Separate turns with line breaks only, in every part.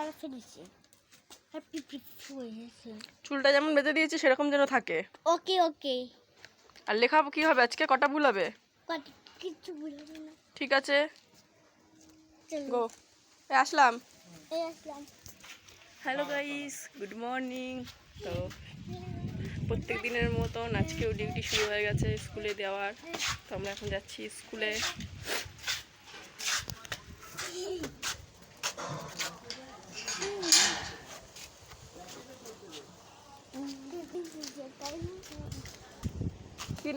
আর ফেলেছি।
চুলটা যেমন বেঁধে দিয়েছি সেরকম যেন থাকে।
ওকে ওকে।
আর লেখা কি হবে? আজকে কটা ভুল হবে?
কিছু বলব না।
ঠিক আছে। গো এই আসলাম।
এই আসলাম।
হ্যালো গাইস গুড মর্নিং তো প্রত্যেক দিনের মতন আজকেও ডিউটি শুরু হয়ে গেছে স্কুলে দেওয়ার। তো আমরা এখন যাচ্ছি স্কুলে কি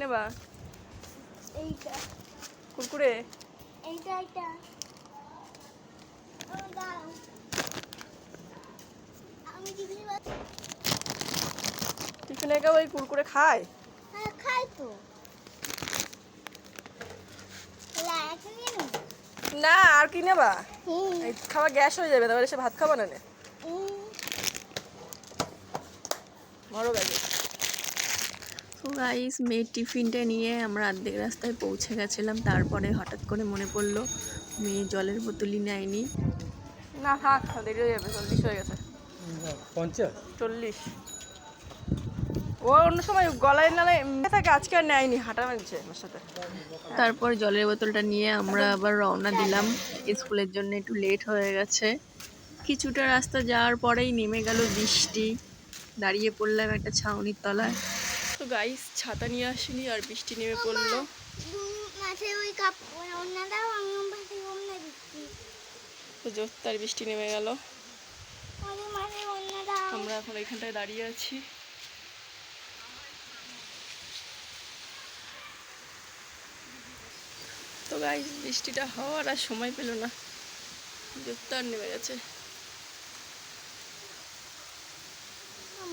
নেবা?
এইটা।
কুরকুরে?
এইটা এইটা। টিফিন
কেউ ওই কুরকুরে খায়?
হ্যাঁ খাই তো?
না আর কি নেবা? খাওয়া গ্যাস হয়ে যাবে তারপরে এসে ভাত খাবা না নে? বড় ব্যাগে।
তো গাইস মেয়ের টিফিনটা নিয়ে আমরা অর্ধেক রাস্তায় পৌঁছে গেছিলাম। তারপরে হঠাৎ করে মনে পড়ল মেয়ে জলের বোতলই নেয়নি।
না থাক দেরি হয়ে যাবে চল্লিশ হয়ে গেছে।
পঞ্চাশ?
চল্লিশ। ও অন্য সময় গলায় নালায় এমনি থাকে আজকে আর নেয়নি হাঁটা মারছে আমার সাথে।
তারপর জলের বোতলটা নিয়ে আমরা আবার রওনা দিলাম। স্কুলের জন্য একটু লেট হয়ে গেছে। কিছুটা রাস্তা যাওয়ার পরেই নেমে গেল বৃষ্টি। দাঁড়িয়ে পড়লাম একটা ছাউনির তলায়।
তো গাইস ছাতা নিয়ে আসিনি আর বৃষ্টি নেমে পড়ল। তো জোর তার বৃষ্টি নেমে গেল। আমরা এখন এখানটায় দাঁড়িয়ে আছি। তো গাইস বৃষ্টিটা হওয়ার আর সময় পেল না। জোর তার নেমে গেছে।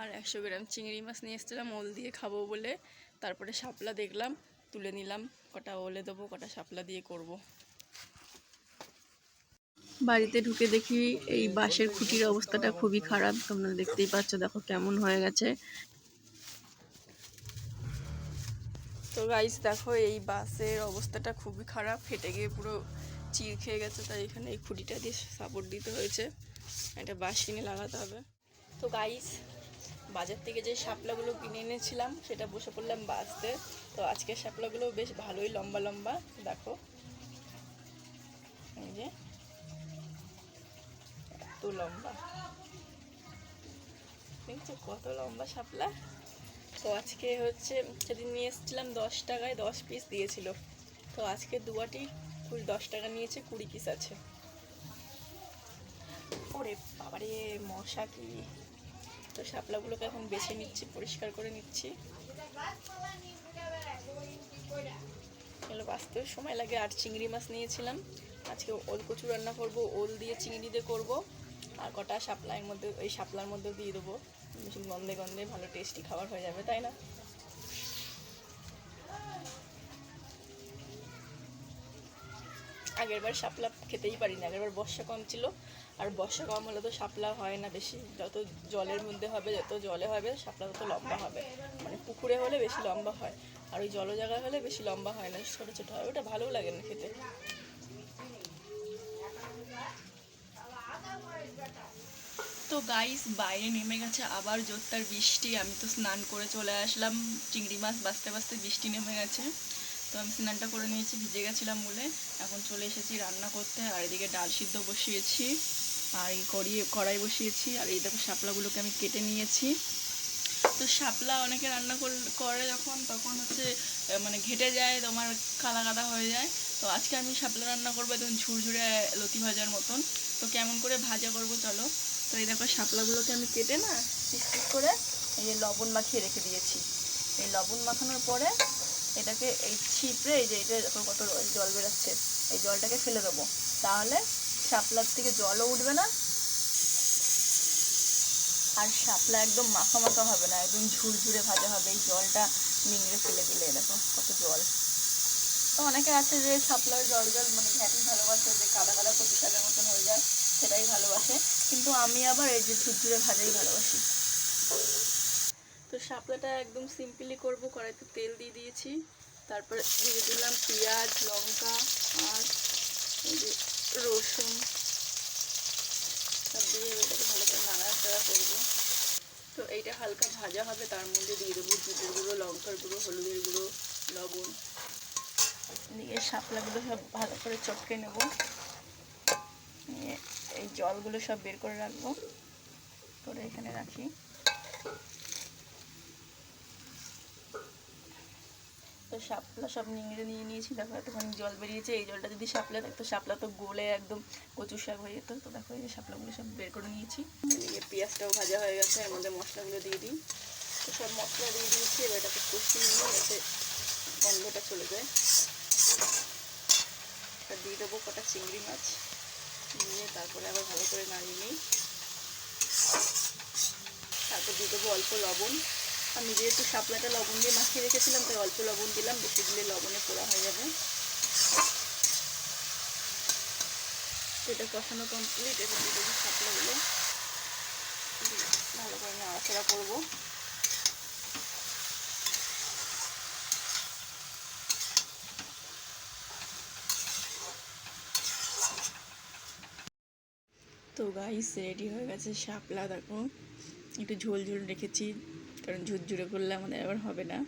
আর একশো গ্রাম চিংড়ি মাছ নিয়ে এসেছিলাম, ওল দিয়ে খাব বলে। তারপরে শাপলা দেখলাম, তুলে নিলাম, কটা ওলে দেবো, কটা শাপলা দিয়ে করব।
বাড়িতে ঢুকে দেখি এই বাঁশের খুঁটির অবস্থাটা খুবই খারাপ। তোমরা দেখতেই পাচ্ছ, দেখো কেমন হয়ে গেছে।
তো গাইস দেখো এই বাসের অবস্থাটা খুবই খারাপ, ফেটে গিয়ে পুরো চির খেয়ে গেছে, তাই এখানে এই খুঁটিটা দিয়ে সাপোর্ট দিতে হয়েছে। একটা বাঁশ কিনে লাগাতে হবে। তো গাইস বাজার থেকে যে শাপলাগুলো কিনে এনেছিলাম, সেটা বসে পড়লাম বাঁচতে। তো আজকের শাপলাগুলো বেশ ভালোই লম্বা লম্বা, দেখো। এই যে, এত লম্বা। দেখছ কত লম্বা শাপলা? তো আজকে হচ্ছে, সেদিন নিয়ে এসেছিলাম দশ টাকায় দশ পিস দিয়েছিল। তো আজকে দুয়াটি কুড়ি দশ টাকা নিয়েছে, কুড়ি পিস আছে। ওরে বাবারে, মশা কি তো শাপলাগুলোকে এখন বেছে নিচ্ছি, পরিষ্কার করে নিচ্ছি। এগুলো বাঁচতেও সময় লাগে। আর চিংড়ি মাছ নিয়েছিলাম। আজকে ওল কচু রান্না করব, ওল দিয়ে চিংড়ি দিয়ে করব। আর কটা শাপলার মধ্যে, ওই শাপলার মধ্যে দিয়ে দেবো। গন্ধে গন্ধে ভালো টেস্টি খাবার হয়ে যাবে, তাই না? আগেরবার শাপলা খেতেই পারিনি আগেরবার বর্ষা কম ছিল। আর বর্ষা কম হলে তো শাপলা হয় না বেশি। যত জলের মধ্যে হবে, যত জলে হবে, শাপলা তত লম্বা হবে। মানে পুকুরে হলে বেশি লম্বা হয়, আর ওই জল জায়গায় হলে বেশি লম্বা হয় না, ছোটো ছোটো হয়। ওটা ভালোও লাগে না খেতে। তো গাইস বাইরে নেমে গেছে আবার জোরদার বৃষ্টি। আমি তো স্নান করে চলে আসলাম। চিংড়ি মাছ বাঁচতে বাঁচতে বৃষ্টি নেমে গেছে। তো আমি স্নানটা করে নিয়েছি, ভিজে গেছিলাম বলে। এখন চলে এসেছি রান্না করতে। আর এদিকে ডাল সিদ্ধ বসিয়েছি, আর এই কড়িয়ে কড়াই বসিয়েছি। আর এই দেখো শাপলাগুলোকে আমি কেটে নিয়েছি। তো শাপলা অনেকে রান্না কর- যখন, তখন হচ্ছে মানে ঘেটে যায়, তোমার কাদা কাদা হয়ে যায়। তো আজকে আমি শাপলা রান্না করব একদম ঝুরঝুরে লতি ভাজার মতন। তো কেমন করে ভাজা করব চলো। তো এই দেখো শাপলাগুলোকে আমি কেটে না, পিস পিস করে এই লবণ মাখিয়ে রেখে দিয়েছি। এই লবণ মাখানোর পরে এটাকে এই ছিপড়ে এই যে এটা দেখো কত জল বেরোচ্ছে, এই জলটাকে ফেলে দেবো। তাহলে শাপলার থেকে জলও উঠবে না, আর শাপলা একদম মাখা মাখা হবে না, একদম ঝুরঝুরে ভাজা হবে। এই জলটা নিংড়ে ফেলে দিলে দেখো কত জল। তো অনেকে আছে যে শাপলার জল জল মানে ঘ্যাটি ভালোবাসে, যে কাদা কাদা শাকের মতন হয়ে যায়, সেটাই ভালোবাসে। কিন্তু আমি আবার এই যে ঝুরঝুরে ভাজাই ভালোবাসি। তো শাপলাটা একদম সিম্পলি করব, কড়াইতে তেল দিয়ে দিয়েছি। তারপরে দিয়ে দিলাম পেঁয়াজ, লঙ্কা, আর রসুন। সব দিয়ে এটাকে ভালো করে নাড়াচাড়া করব। তো এইটা হালকা ভাজা হবে, তার মধ্যে দিয়ে দেবো জিরের গুঁড়ো, লঙ্কার গুঁড়ো, হলুদের গুঁড়ো, লবণ। দিয়ে শাপলাগুলো সব ভালো করে চটকে নেব। নিয়ে এই জলগুলো সব বের করে রাখব। করে এখানে রাখি। শাপলা সব নিংড়ে নিয়ে নিয়েছি দেখো একটুখানি জল বেরিয়েছে, এই জলটা যদি শাপলা থাকতো, শাপলা তো গলে একদম কচু শাক হয়ে যেত। তো দেখো এই যে শাপলাগুলো সব বের করে নিয়েছি। পেঁয়াজটাও ভাজা হয়ে গেছে, এর মধ্যে মশলাগুলো দিয়ে দিই। তো সব মশলা দিয়ে দিয়েছি, এবার এটাকে কষিয়ে নিয়ে যাতে গন্ধটা চলে যায়। দিয়ে দেবো কটা চিংড়ি মাছ, নিয়ে তারপরে আবার ভালো করে নাড়িয়ে নিই। তারপর দিয়ে দেবো অল্প লবণ। আমি যেহেতু শাপলাটা লবণ দিয়ে মাখিয়ে রেখেছিলাম, তাই অল্প লবণ দিলাম, বেশি দিলে লবণে পোড়া হয়ে যাবে। এটা কষানো কমপ্লিট এবার দিয়ে দেবো শাপলাগুলো ভালো করে নাড়াচাড়া করব। তো গাইস রেডি হয়ে গেছে শাপলা দেখো। একটু ঝোল ঝোল রেখেছি। কারণ ঝুরঝুরে করলে আমাদের আবার হবে না।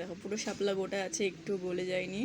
দেখো পুরো শাপলা গোটা আছে, একটু গলে যায়নি।